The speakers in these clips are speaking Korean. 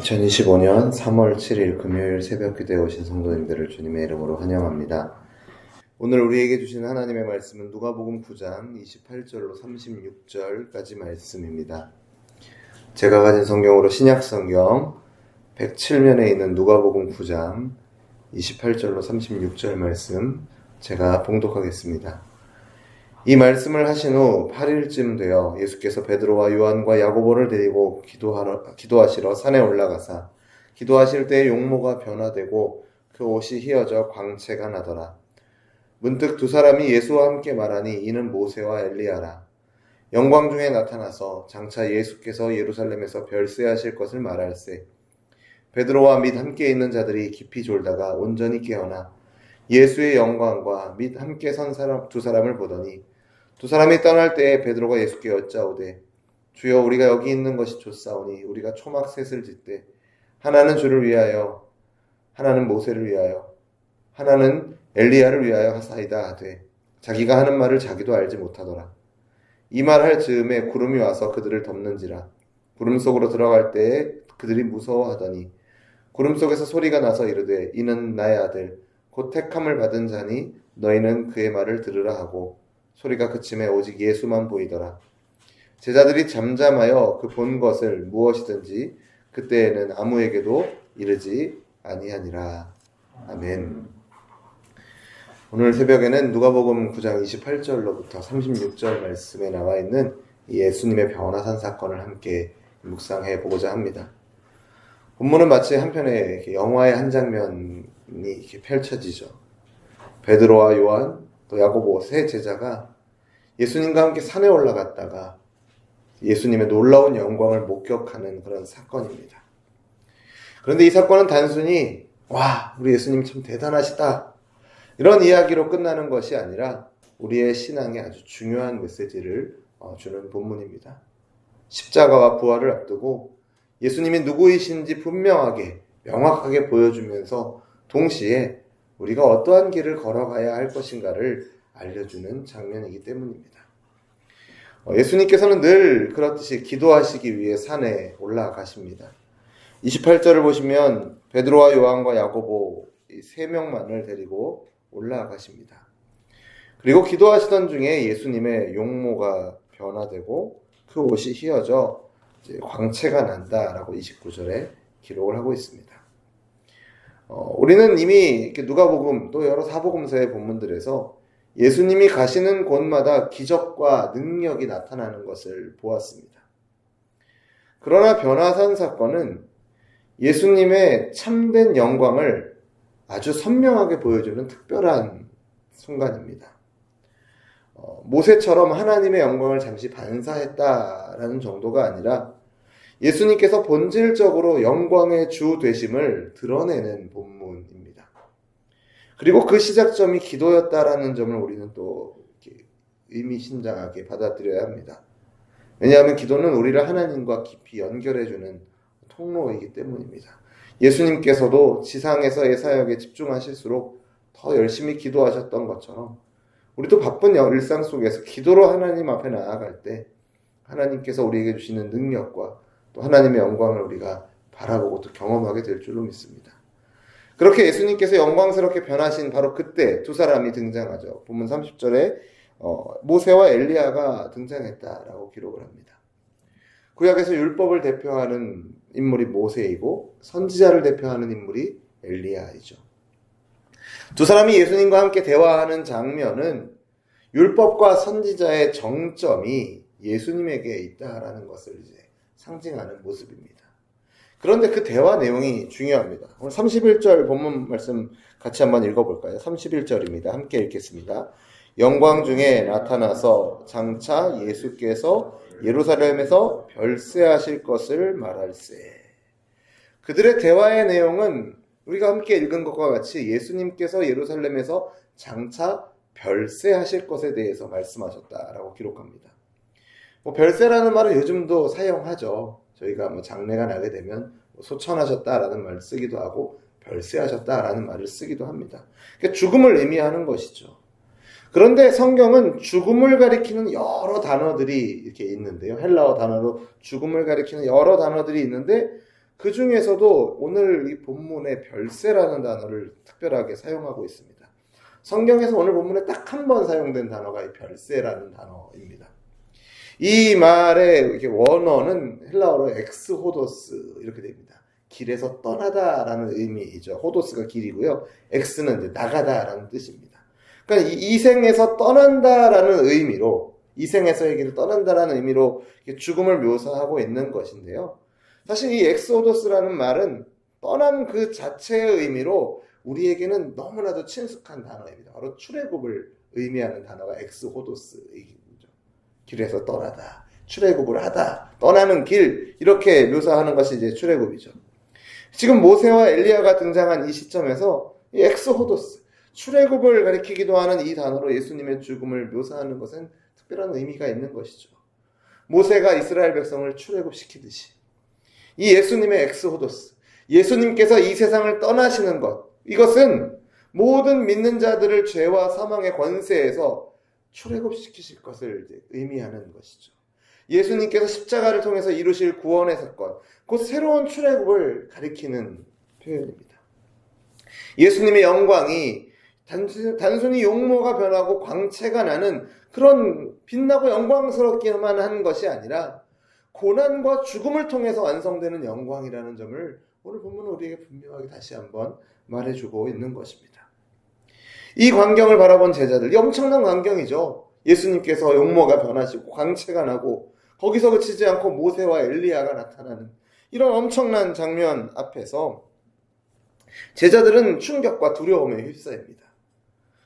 2025년 3월 7일 금요일 새벽 기도에 오신 성도님들을 주님의 이름으로 환영합니다. 오늘 우리에게 주시는 하나님의 말씀은 누가복음 9장 28절로 36절까지 말씀입니다. 제가 가진 성경으로 신약 성경 107면에 있는 누가복음 9장 28절로 36절 말씀 제가 봉독하겠습니다. 이 말씀을 하신 후 8일쯤 되어 예수께서 베드로와 요한과 야고보를 데리고 기도하러, 기도하시러 산에 올라가사 기도하실 때 용모가 변화되고 그 옷이 휘어져 광채가 나더라. 문득 두 사람이 예수와 함께 말하니 이는 모세와 엘리야라. 영광 중에 나타나서 장차 예수께서 예루살렘에서 별세하실 것을 말할세. 베드로와 및 함께 있는 자들이 깊이 졸다가 온전히 깨어나 예수의 영광과 및 함께 선 사람 두 사람을 보더니 두 사람이 떠날 때에 베드로가 예수께 여짜오되 주여 우리가 여기 있는 것이 좋사오니 우리가 초막 셋을 짓되 하나는 주를 위하여 하나는 모세를 위하여 하나는 엘리야를 위하여 하사이다. 하되 자기가 하는 말을 자기도 알지 못하더라. 이 말 할 즈음에 구름이 와서 그들을 덮는지라. 구름 속으로 들어갈 때에 그들이 무서워하더니 구름 속에서 소리가 나서 이르되 이는 나의 아들. 곧 택함을 받은 자니 너희는 그의 말을 들으라 하고 소리가 그침에 오직 예수만 보이더라. 제자들이 잠잠하여 그 본 것을 무엇이든지 그때에는 아무에게도 이르지 아니하니라. 아멘. 오늘 새벽에는 누가복음 9장 28절로부터 36절 말씀에 나와 있는 예수님의 변화산 사건을 함께 묵상해 보고자 합니다. 본문은 마치 한편의 영화의 한 장면이 펼쳐지죠. 베드로와 요한, 또 야고보 세 제자가 예수님과 함께 산에 올라갔다가 예수님의 놀라운 영광을 목격하는 그런 사건입니다. 그런데 이 사건은 단순히 와 우리 예수님 참 대단하시다 이런 이야기로 끝나는 것이 아니라 우리의 신앙에 아주 중요한 메시지를 어, 주는 본문입니다. 십자가와 부활을 앞두고 예수님이 누구이신지 분명하게 명확하게 보여주면서 동시에 우리가 어떠한 길을 걸어가야 할 것인가를 알려주는 장면이기 때문입니다. 어, 예수님께서는 늘 그렇듯이 기도하시기 위해 산에 올라가십니다. 28절을 보시면 베드로와 요한과 야고보 세 명만을 데리고 올라가십니다. 그리고 기도하시던 중에 예수님의 용모가 변화되고 그 옷이 휘어져 광채가 난다라고 29절에 기록을 하고 있습니다. 어, 우리는 이미 누가복음 또 여러 사복음서의 본문들에서 예수님이 가시는 곳마다 기적과 능력이 나타나는 것을 보았습니다. 그러나 변화산 사건은 예수님의 참된 영광을 아주 선명하게 보여주는 특별한 순간입니다. 어, 모세처럼 하나님의 영광을 잠시 반사했다라는 정도가 아니라 예수님께서 본질적으로 영광의 주 되심을 드러내는 본문입니다. 그리고 그 시작점이 기도였다라는 점을 우리는 또 의미심장하게 받아들여야 합니다. 왜냐하면 기도는 우리를 하나님과 깊이 연결해주는 통로이기 때문입니다. 예수님께서도 지상에서의 사역에 집중하실수록 더 열심히 기도하셨던 것처럼 우리도 바쁜 일상 속에서 기도로 하나님 앞에 나아갈 때 하나님께서 우리에게 주시는 능력과 또 하나님의 영광을 우리가 바라보고 또 경험하게 될 줄로 믿습니다. 그렇게 예수님께서 영광스럽게 변하신 바로 그때 두 사람이 등장하죠. 본문 30절에 어, 모세와 엘리야가 등장했다라고 기록을 합니다. 구약에서 율법을 대표하는 인물이 모세이고 선지자를 대표하는 인물이 엘리야이죠. 두 사람이 예수님과 함께 대화하는 장면은 율법과 선지자의 정점이 예수님에게 있다라는 것을 이제 상징하는 모습입니다. 그런데 그 대화 내용이 중요합니다. 오늘 31절 본문 말씀 같이 한번 읽어볼까요? 31절입니다. 함께 읽겠습니다. 영광 중에 나타나서 장차 예수께서 예루살렘에서 별세하실 것을 말할세. 그들의 대화의 내용은 우리가 함께 읽은 것과 같이 예수님께서 예루살렘에서 장차 별세하실 것에 대해서 말씀하셨다라고 기록합니다. 뭐 별세라는 말은 요즘도 사용하죠. 저희가 뭐 장례가 나게 되면 뭐 소천하셨다라는 말을 쓰기도 하고 별세하셨다라는 말을 쓰기도 합니다. 그러니까 죽음을 의미하는 것이죠. 그런데 성경은 죽음을 가리키는 여러 단어들이 이렇게 있는데요. 헬라어 단어로 죽음을 가리키는 여러 단어들이 있는데 그 중에서도 오늘 이 본문에 별세라는 단어를 특별하게 사용하고 있습니다. 성경에서 오늘 본문에 딱 한 번 사용된 단어가 이 별세라는 단어입니다. 이 말의 원어는 헬라어로 엑스호도스 이렇게 됩니다. 길에서 떠나다라는 의미이죠. 호도스가 길이고요. 엑스는 나가다라는 뜻입니다. 그러니까 이 이생에서 떠난다라는 의미로 이생에서의 길을 떠난다라는 의미로 죽음을 묘사하고 있는 것인데요. 사실 이 엑소도스라는 말은 떠남 그 자체의 의미로 우리에게는 너무나도 친숙한 단어입니다. 바로 출애굽을 의미하는 단어가 엑스호도스이죠. 길에서 떠나다, 출애굽을 하다, 떠나는 길 이렇게 묘사하는 것이 이제 출애굽이죠. 지금 모세와 엘리야가 등장한 이 시점에서 이 엑스호도스, 출애굽을 가리키기도 하는 이 단어로 예수님의 죽음을 묘사하는 것은 특별한 의미가 있는 것이죠. 모세가 이스라엘 백성을 출애굽시키듯이 이 예수님의 엑스호도스, 예수님께서 이 세상을 떠나시는 것, 이것은 모든 믿는 자들을 죄와 사망의 권세에서 출애굽시키실 것을 의미하는 것이죠. 예수님께서 십자가를 통해서 이루실 구원의 사건, 곧 새로운 출애굽을 가리키는 표현입니다. 예수님의 영광이 단순히 용모가 변하고 광채가 나는 그런 빛나고 영광스럽기만 한 것이 아니라 고난과 죽음을 통해서 완성되는 영광이라는 점을 오늘 본문은 우리에게 분명하게 다시 한번 말해주고 있는 것입니다. 이 광경을 바라본 제자들, 이 엄청난 광경이죠. 예수님께서 용모가 변하시고 광채가 나고 거기서 그치지 않고 모세와 엘리야가 나타나는 이런 엄청난 장면 앞에서 제자들은 충격과 두려움에 휩싸입니다.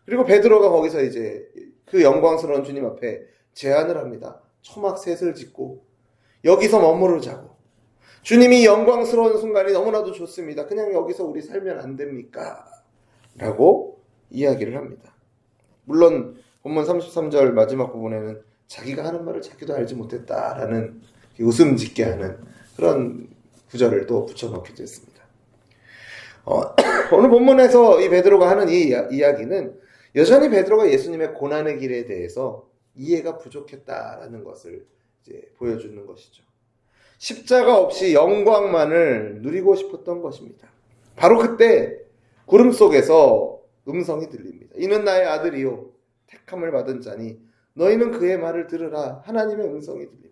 그리고 베드로가 거기서 이제 그 영광스러운 주님 앞에 제안을 합니다. 초막 셋을 짓고 여기서 머무르자고. 주님이 영광스러운 순간이 너무나도 좋습니다. 그냥 여기서 우리 살면 안 됩니까? 라고 이야기를 합니다. 물론 본문 33절 마지막 부분에는 자기가 하는 말을 자기도 알지 못했다라는 웃음 짓게 하는 그런 구절을 또 붙여넣기도 했습니다. 어, 오늘 본문에서 이 베드로가 하는 이 이야기는 여전히 베드로가 예수님의 고난의 길에 대해서 이해가 부족했다라는 것을 이제 보여주는 것이죠. 십자가 없이 영광만을 누리고 싶었던 것입니다. 바로 그때 구름 속에서 음성이 들립니다. 이는 나의 아들이요 택함을 받은 자니 너희는 그의 말을 들으라 하나님의 음성이 들립니다.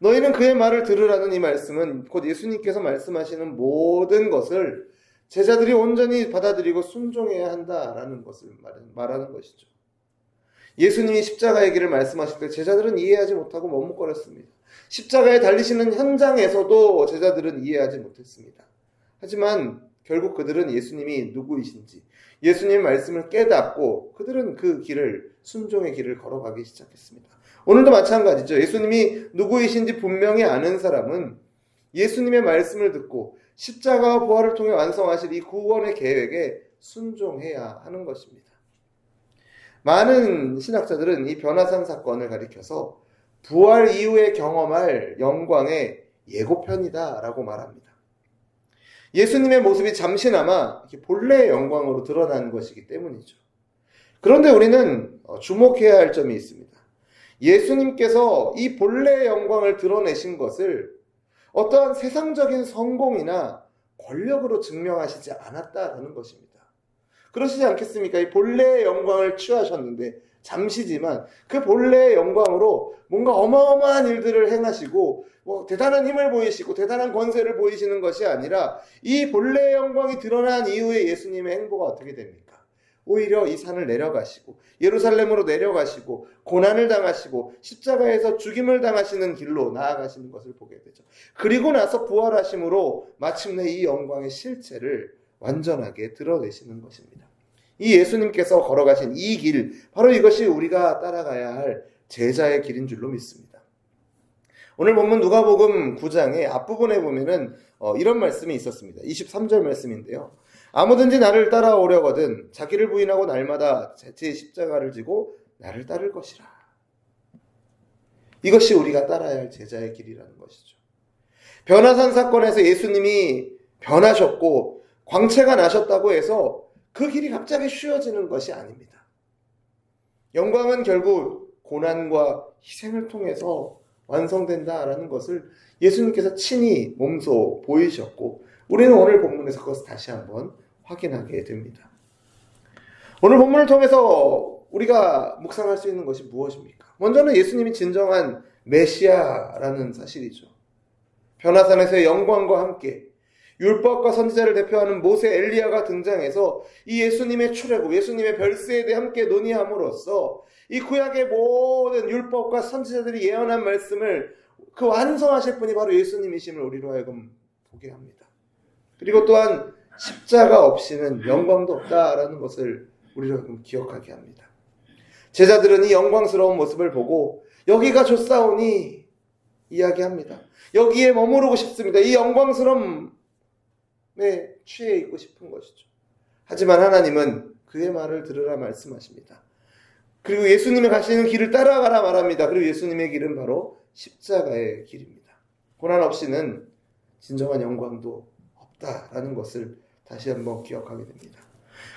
너희는 그의 말을 들으라는 이 말씀은 곧 예수님께서 말씀하시는 모든 것을 제자들이 온전히 받아들이고 순종해야 한다라는 것을 말하는 것이죠. 예수님이 십자가의 길을 말씀하실 때 제자들은 이해하지 못하고 머뭇거렸습니다. 십자가에 달리시는 현장에서도 제자들은 이해하지 못했습니다. 하지만 결국 그들은 예수님이 누구이신지 예수님의 말씀을 깨닫고 그들은 그 길을 순종의 길을 걸어가기 시작했습니다. 오늘도 마찬가지죠. 예수님이 누구이신지 분명히 아는 사람은 예수님의 말씀을 듣고 십자가와 부활을 통해 완성하실 이 구원의 계획에 순종해야 하는 것입니다. 많은 신학자들은 이 변화산 사건을 가리켜서 부활 이후에 경험할 영광의 예고편이다라고 말합니다. 예수님의 모습이 잠시나마 본래의 영광으로 드러난 것이기 때문이죠. 그런데 우리는 어, 주목해야 할 점이 있습니다. 예수님께서 이 본래의 영광을 드러내신 것을 어떠한 세상적인 성공이나 권력으로 증명하시지 않았다라는 것입니다. 그러시지 않겠습니까? 이 본래의 영광을 취하셨는데 잠시지만 그 본래의 영광으로 뭔가 어마어마한 일들을 행하시고 뭐 대단한 힘을 보이시고 대단한 권세를 보이시는 것이 아니라 이 본래의 영광이 드러난 이후에 예수님의 행보가 어떻게 됩니까? 오히려 이 산을 내려가시고 예루살렘으로 내려가시고 고난을 당하시고 십자가에서 죽임을 당하시는 길로 나아가시는 것을 보게 되죠. 그리고 나서 부활하심으로 마침내 이 영광의 실체를 완전하게 드러내시는 것입니다. 이 예수님께서 걸어가신 이 길, 바로 이것이 우리가 따라가야 할 제자의 길인 줄로 믿습니다. 오늘 본문 누가복음 9장의 앞부분에 보면은 어, 이런 말씀이 있었습니다. 23절 말씀인데요. 아무든지 나를 따라오려거든 자기를 부인하고 날마다 제 십자가를 지고 나를 따를 것이라. 이것이 우리가 따라야 할 제자의 길이라는 것이죠. 변화산 사건에서 예수님이 변하셨고 광채가 나셨다고 해서 그 길이 갑자기 쉬워지는 것이 아닙니다. 영광은 결국 고난과 희생을 통해서 완성된다라는 것을 예수님께서 친히 몸소 보이셨고 우리는 오늘 본문에서 그것을 다시 한번 확인하게 됩니다. 오늘 본문을 통해서 우리가 묵상할 수 있는 것이 무엇입니까? 먼저는 예수님이 진정한 메시아라는 사실이죠. 변화산에서의 영광과 함께 율법과 선지자를 대표하는 모세 엘리야가 등장해서 이 예수님의 출애굽, 예수님의 별세에 대해 함께 논의함으로써 이 구약의 모든 율법과 선지자들이 예언한 말씀을 그 완성하실 분이 바로 예수님이심을 우리로 하여금 보게 합니다. 그리고 또한 십자가 없이는 영광도 없다라는 것을 우리로 하여금 기억하게 합니다. 제자들은 이 영광스러운 모습을 보고 여기가 좋사오니 이야기합니다. 여기에 머무르고 싶습니다. 이 영광스러움에 취해 있고 싶은 것이죠. 하지만 하나님은 그의 말을 들으라 말씀하십니다. 그리고 예수님이 가시는 길을 따라가라 말합니다. 그리고 예수님의 길은 바로 십자가의 길입니다. 고난 없이는 진정한 영광도 없다라는 것을 다시 한번 기억하게 됩니다.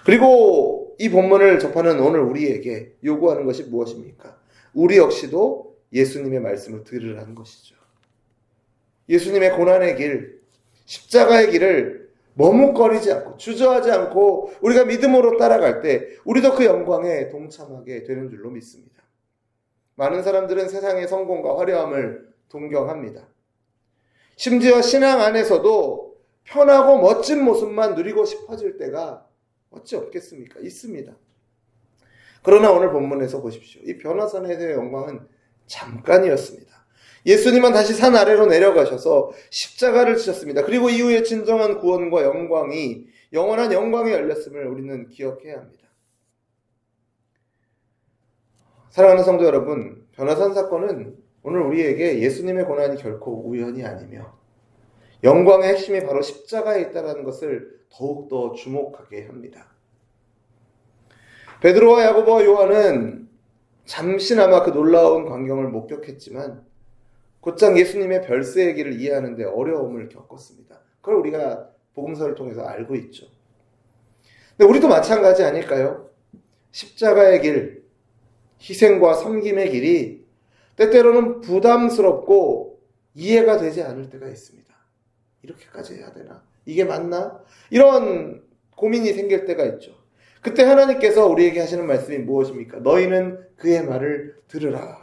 그리고 이 본문을 접하는 오늘 우리에게 요구하는 것이 무엇입니까? 우리 역시도 예수님의 말씀을 들으라는 것이죠. 예수님의 고난의 길, 십자가의 길을 머뭇거리지 않고 주저하지 않고 우리가 믿음으로 따라갈 때 우리도 그 영광에 동참하게 되는 줄로 믿습니다. 많은 사람들은 세상의 성공과 화려함을 동경합니다. 심지어 신앙 안에서도 편하고 멋진 모습만 누리고 싶어질 때가 어찌 없겠습니까? 있습니다. 그러나 오늘 본문에서 보십시오. 이 변화산에 대한 영광은 잠깐이었습니다. 예수님은 다시 산 아래로 내려가셔서 십자가를 지셨습니다. 그리고 이후에 진정한 구원과 영광이 영원한 영광이 열렸음을 우리는 기억해야 합니다. 사랑하는 성도 여러분, 변화산 사건은 오늘 우리에게 예수님의 고난이 결코 우연이 아니며 영광의 핵심이 바로 십자가에 있다는 것을 더욱더 주목하게 합니다. 베드로와 야고보와 요한은 잠시나마 그 놀라운 광경을 목격했지만 곧장 예수님의 별세의 길을 이해하는데 어려움을 겪었습니다. 그걸 우리가 복음서를 통해서 알고 있죠. 근데 우리도 마찬가지 아닐까요? 십자가의 길, 희생과 섬김의 길이 때때로는 부담스럽고 이해가 되지 않을 때가 있습니다. 이렇게까지 해야 되나? 이게 맞나? 이런 고민이 생길 때가 있죠. 그때 하나님께서 우리에게 하시는 말씀이 무엇입니까? 너희는 그의 말을 들으라.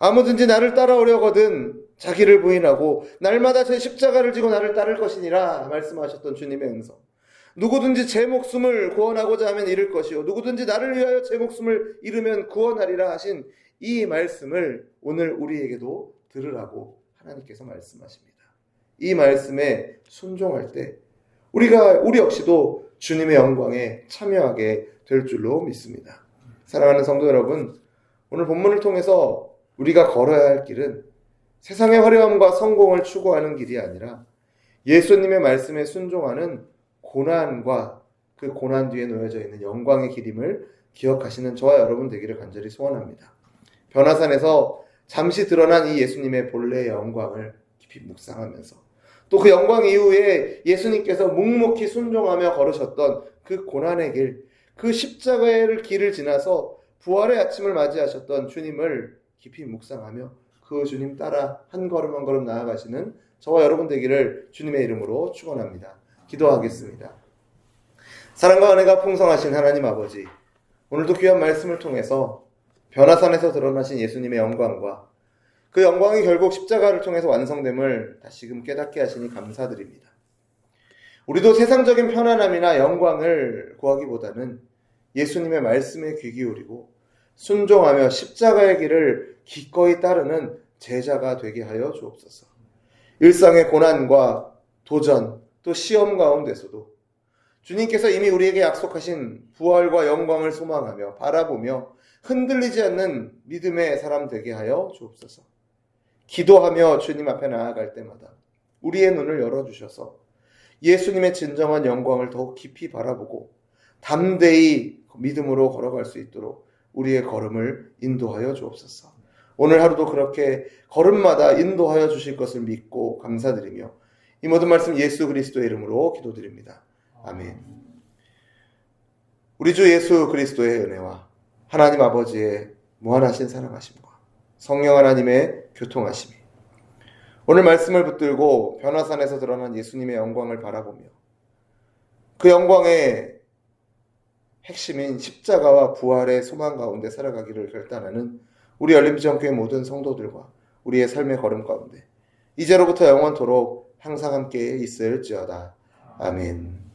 아무든지 나를 따라오려거든 자기를 부인하고 날마다 제 십자가를 지고 나를 따를 것이니라 말씀하셨던 주님의 음성. 누구든지 제 목숨을 구원하고자 하면 잃을 것이요 누구든지 나를 위하여 제 목숨을 잃으면 구원하리라 하신 이 말씀을 오늘 우리에게도 들으라고 하나님께서 말씀하십니다. 이 말씀에 순종할 때 우리가 우리 역시도 주님의 영광에 참여하게 될 줄로 믿습니다. 사랑하는 성도 여러분, 오늘 본문을 통해서 우리가 걸어야 할 길은 세상의 화려함과 성공을 추구하는 길이 아니라 예수님의 말씀에 순종하는 고난과 그 고난 뒤에 놓여져 있는 영광의 길임을 기억하시는 저와 여러분 되기를 간절히 소원합니다. 변화산에서 잠시 드러난 이 예수님의 본래의 영광을 깊이 묵상하면서 또 그 영광 이후에 예수님께서 묵묵히 순종하며 걸으셨던 그 고난의 길, 그 십자가의 길을 지나서 부활의 아침을 맞이하셨던 주님을 깊이 묵상하며 그 주님 따라 한 걸음 한 걸음 나아가시는 저와 여러분 되기를 주님의 이름으로 축원합니다. 기도하겠습니다. 사랑과 은혜가 풍성하신 하나님 아버지, 오늘도 귀한 말씀을 통해서 변화산에서 드러나신 예수님의 영광과 그 영광이 결국 십자가를 통해서 완성됨을 다시금 깨닫게 하시니 감사드립니다. 우리도 세상적인 편안함이나 영광을 구하기보다는 예수님의 말씀에 귀 기울이고 순종하며 십자가의 길을 기꺼이 따르는 제자가 되게 하여 주옵소서. 일상의 고난과 도전, 또 시험 가운데서도 주님께서 이미 우리에게 약속하신 부활과 영광을 소망하며 바라보며 흔들리지 않는 믿음의 사람 되게 하여 주옵소서. 기도하며 주님 앞에 나아갈 때마다 우리의 눈을 열어주셔서 예수님의 진정한 영광을 더욱 깊이 바라보고 담대히 믿음으로 걸어갈 수 있도록 우리의 걸음을 인도하여 주옵소서. 오늘 하루도 그렇게 걸음마다 인도하여 주실 것을 믿고 감사드리며 이 모든 말씀 예수 그리스도의 이름으로 기도드립니다. 아멘. 우리 주 예수 그리스도의 은혜와 하나님 아버지의 무한하신 사랑하심과 성령 하나님의 교통하심이 오늘 말씀을 붙들고 변화산에서 드러난 예수님의 영광을 바라보며 그 영광의 핵심인 십자가와 부활의 소망 가운데 살아가기를 결단하는 우리 열림지정교회 모든 성도들과 우리의 삶의 걸음 가운데 이제로부터 영원토록 항상 함께 있을지어다. 아멘.